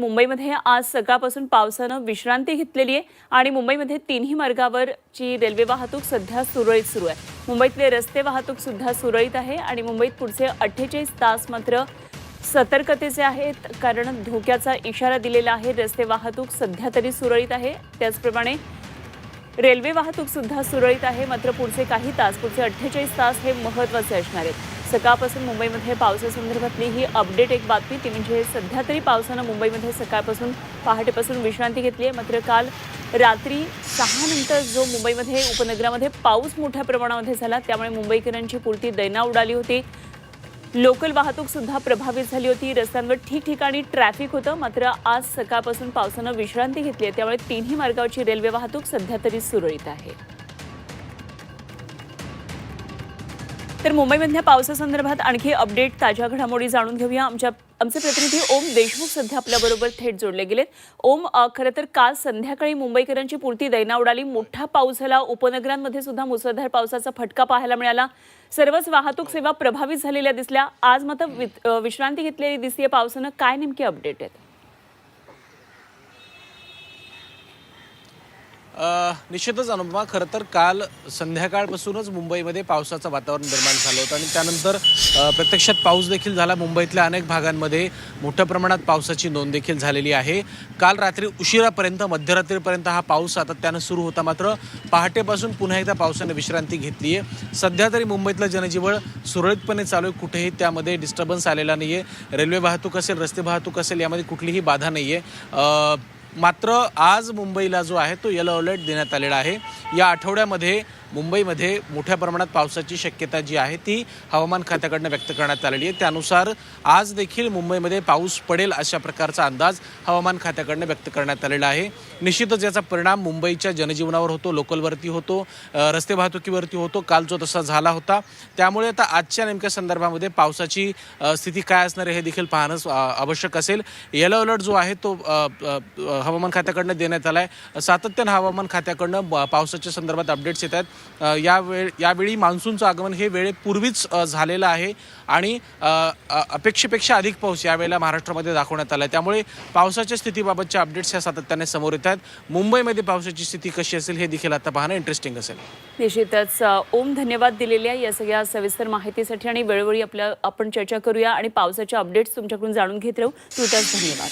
मुंबईमध्ये आज सकाळपासून पावसानं विश्रांती घेतलेली आहे आणि मुंबईमध्ये तिन्ही मार्गावरची रेल्वे वाहतूक सध्या सुरळीत सुरू आहे. मुंबईतले रस्ते वाहतूक सुद्धा सुरळीत आहे आणि मुंबईत पुढचे अठ्ठेचाळीस तास मात्र सतर्कतेचे आहेत कारण धोक्याचा इशारा दिलेला आहे. रस्ते वाहतूक सध्या तरी सुरळीत आहे. त्याचप्रमाणे रेल्वे वाहतूक सुद्धा सुरळीत आहे. मात्र पुढचे काही तास पुढचे अठ्ठेचाळीस तास हे महत्त्वाचे असणार आहेत. सकाळपासून मुंबईमध्ये पावसासंदर्भातली ही अपडेट एक बातमी. ती म्हणजे सध्या तरी पावसानं मुंबईमध्ये सकाळपासून पहाटेपासून विश्रांती घेतली आहे. मात्र काल रात्री सहा नंतर जो मुंबईमध्ये उपनगरामध्ये पाऊस मोठ्या प्रमाणामध्ये झाला त्यामुळे मुंबईकरांची पुरती दैना उडाली होती. लोकल वाहतूक सुद्धा प्रभावित झाली होती. रस्त्यांवर ठिकठिकाणी ट्रॅफिक होतं. मात्र आज सकाळपासून पावसानं विश्रांती घेतली आहे. त्यामुळे तिन्ही मार्गावरची रेल्वे वाहतूक सध्या तरी सुरळीत आहे. तर मुंबईमधल्या पावसासंदर्भात आणखी अपडेट ताज्या घडामोडी जाणून घेऊया. आमच्या आमचे प्रतिनिधी ओम देशमुख सध्या आपल्याबरोबर थेट जोडले गेलेत. ओम खरं तर काल संध्याकाळी मुंबईकरांची पुरती दैना उडाली. मोठा पाऊस झाला. उपनगरांमध्ये सुद्धा मुसळधार पावसाचा फटका पाहायला मिळाला. सर्वच वाहतूक सेवा प्रभावित झालेल्या दिसल्या. आज मात्र वि- विश्रांती घेतलेली दिसतीये. पावसानं काय नेमकी अपडेट आहेत? निश्चितच अनुपमा खरं तर काल संध्याकाळपासूनच मुंबईमध्ये पावसाचं वातावरण निर्माण झालं होतं आणि त्यानंतर प्रत्यक्षात पाऊस देखील झाला. मुंबईतल्या अनेक भागांमध्ये मोठ्या प्रमाणात पावसाची नोंद देखील झालेली आहे. काल रात्री उशिरापर्यंत मध्यरात्रीपर्यंत हा पाऊस सातत्यानं सुरू होता. मात्र पहाटेपासून पुन्हा एकदा पावसाने विश्रांती घेतली आहे सध्या तरी मुंबईतलं जनजीवन सुरळीतपणे चालू आहे. कुठेही त्यामध्ये डिस्टर्बन्स आलेला नाही आहे रेल्वे वाहतूक असेल रस्ते वाहतूक असेल यामध्ये कुठलीही बाधा नाही आहे मात्र आज मुंबईला जो आहे तो येलो अलर्ट देण्यात आलेला आहे. या आठवड्यामध्ये मुंबईमध्ये मोठ्या प्रमाणात पावसाची शक्यता जी आहे ती हवामान खात्याकडनं व्यक्त करण्यात आलेली आहे. त्यानुसार आज देखील मुंबईमध्ये पाऊस पडेल अशा प्रकारचा अंदाज हवामान खात्याकडनं व्यक्त करण्यात आलेला आहे. निश्चितच याचा परिणाम मुंबईच्या जनजीवनावर होतो लोकलवरती होतो रस्ते वाहतुकीवरती होतो. काल जो तसा झाला होता. त्यामुळे आता आजच्या नेमक्या संदर्भामध्ये पावसाची स्थिती काय असणार आहे हे देखील पाहणं आवश्यक असेल. येलो अलर्ट जो आहे तो हवामान खात्याकडनं देण्यात आला आहे सातत्यानं हवामान खात्याकडनं पावसाच्या संदर्भात अपडेट्स येत आहेत. अ, या वेळ यावेळी मान्सूनचं आगमन हे वेळेपूर्वीच झालेलं आहे आणि अपेक्षेपेक्षा अधिक पाऊस यावेळेला महाराष्ट्रामध्ये दाखवण्यात आला आहे त्यामुळे पावसाच्या स्थितीबाबतच्या अपडेट्स ह्या सातत्याने समोर येत आहेत. मुंबईमध्ये पावसाची स्थिती कशी असेल हे देखील आता पाहणं इंटरेस्टिंग असेल. निश्चितच ओम धन्यवाद दिलेल्या या सगळ्या सविस्तर माहितीसाठी आणि वेळोवेळी आपल्या आपण चर्चा करूया आणि पावसाच्या अपडेट्स तुमच्याकडून जाणून घेत राहू. तुझ्याच धन्यवाद.